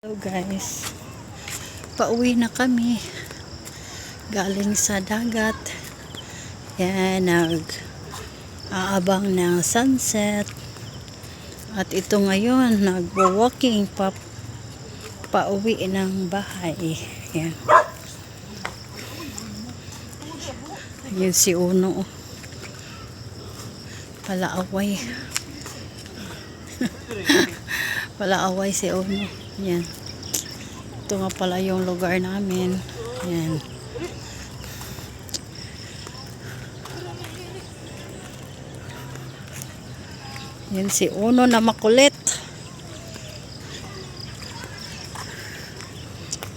Hello guys. Pauwi na kami. Galing sa dagat. Yan, nag aabang ng sunset. At ito ngayon, nagwo-walking pa pauwi ng bahay. Yan. Ayun si Uno. Palaaway. Palaaway si Uno. Yan. Ito nga pala yung lugar namin. Yan. Yan si Uno na makulit.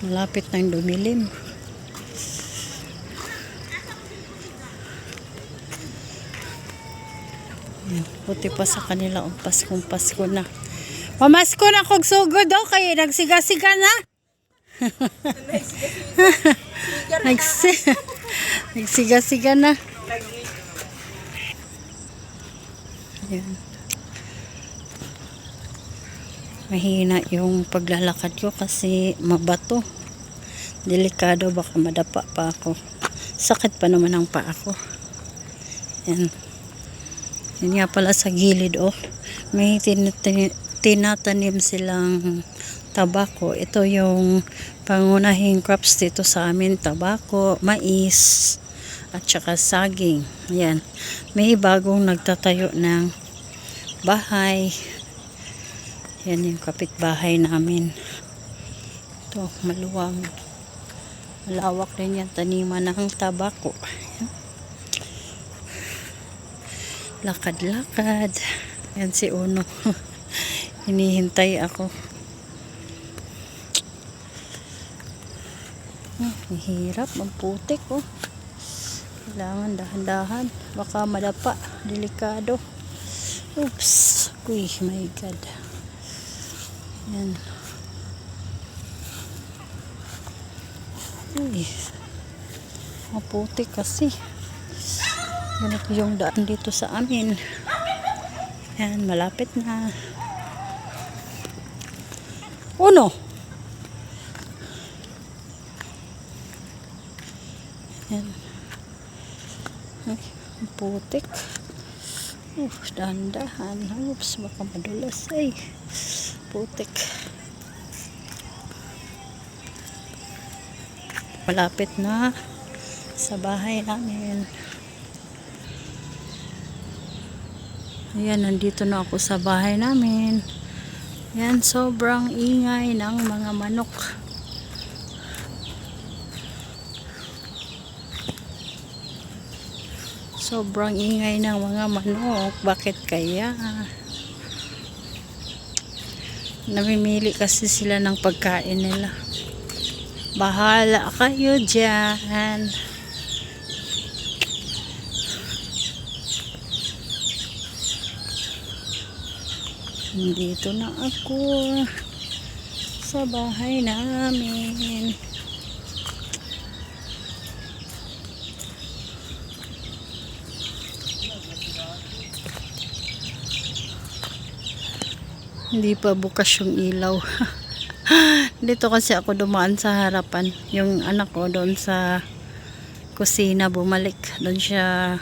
Malapit nang dumilim. Yan. Puti pa sa kanila ang Paskong Pasko na. Pamasko na kog sugod daw kay nagsiga-siga na. Nagsi nagsiga-siga na. Yan. Mahina yung paglalakad ko kasi mabato. Delikado baka madapa pa ako. Sakit pa naman ang paa ko. Yan. Yan nga pala sa gilid oh. May tin- tinatanim silang tabako. Ito yung pangunahing crops dito sa amin. Tabako, mais, at saka saging. Yan. May bagong nagtatayo ng bahay. Yan yung kapitbahay namin. Ito, maluwang. Malawak din yan. Taniman ng tabako. Lakad-lakad. Yan si Uno. Hinihintay ako. Ah, mahirap, magputik oh. Kailangan dahan-dahan. Baka madapa. Delikado. Oops. Uy, my God. Yan. Uy. Maputik kasi. Ganito yung daan dito sa amin. Yan, malapit na. Uno. Yan. Ay, putik. Uh, dahan-dahan. Oops, baka madulas. Ay, putik. Malapit na sa bahay namin. Ayan, nandito na ako sa bahay namin. Yan, sobrang ingay ng mga manok. Sobrang ingay ng mga manok. Bakit kaya? Namimili kasi sila ng pagkain nila. Bahala kayo dyan. Dito na ako sa bahay namin. Hindi pa bukas yung ilaw. Dito kasi ako dumaan sa harapan. Yung anak ko doon sa kusina bumalik. Doon siya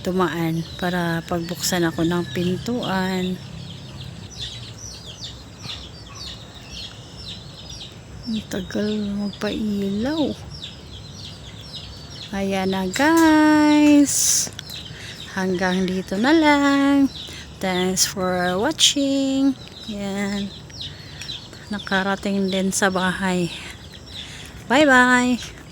tumaan para pagbuksan ako ng pintuan. Ang tagal magpailaw. Ayan na guys. Hanggang dito na lang. Thanks for watching. Yan. Nakarating din sa bahay. Bye bye.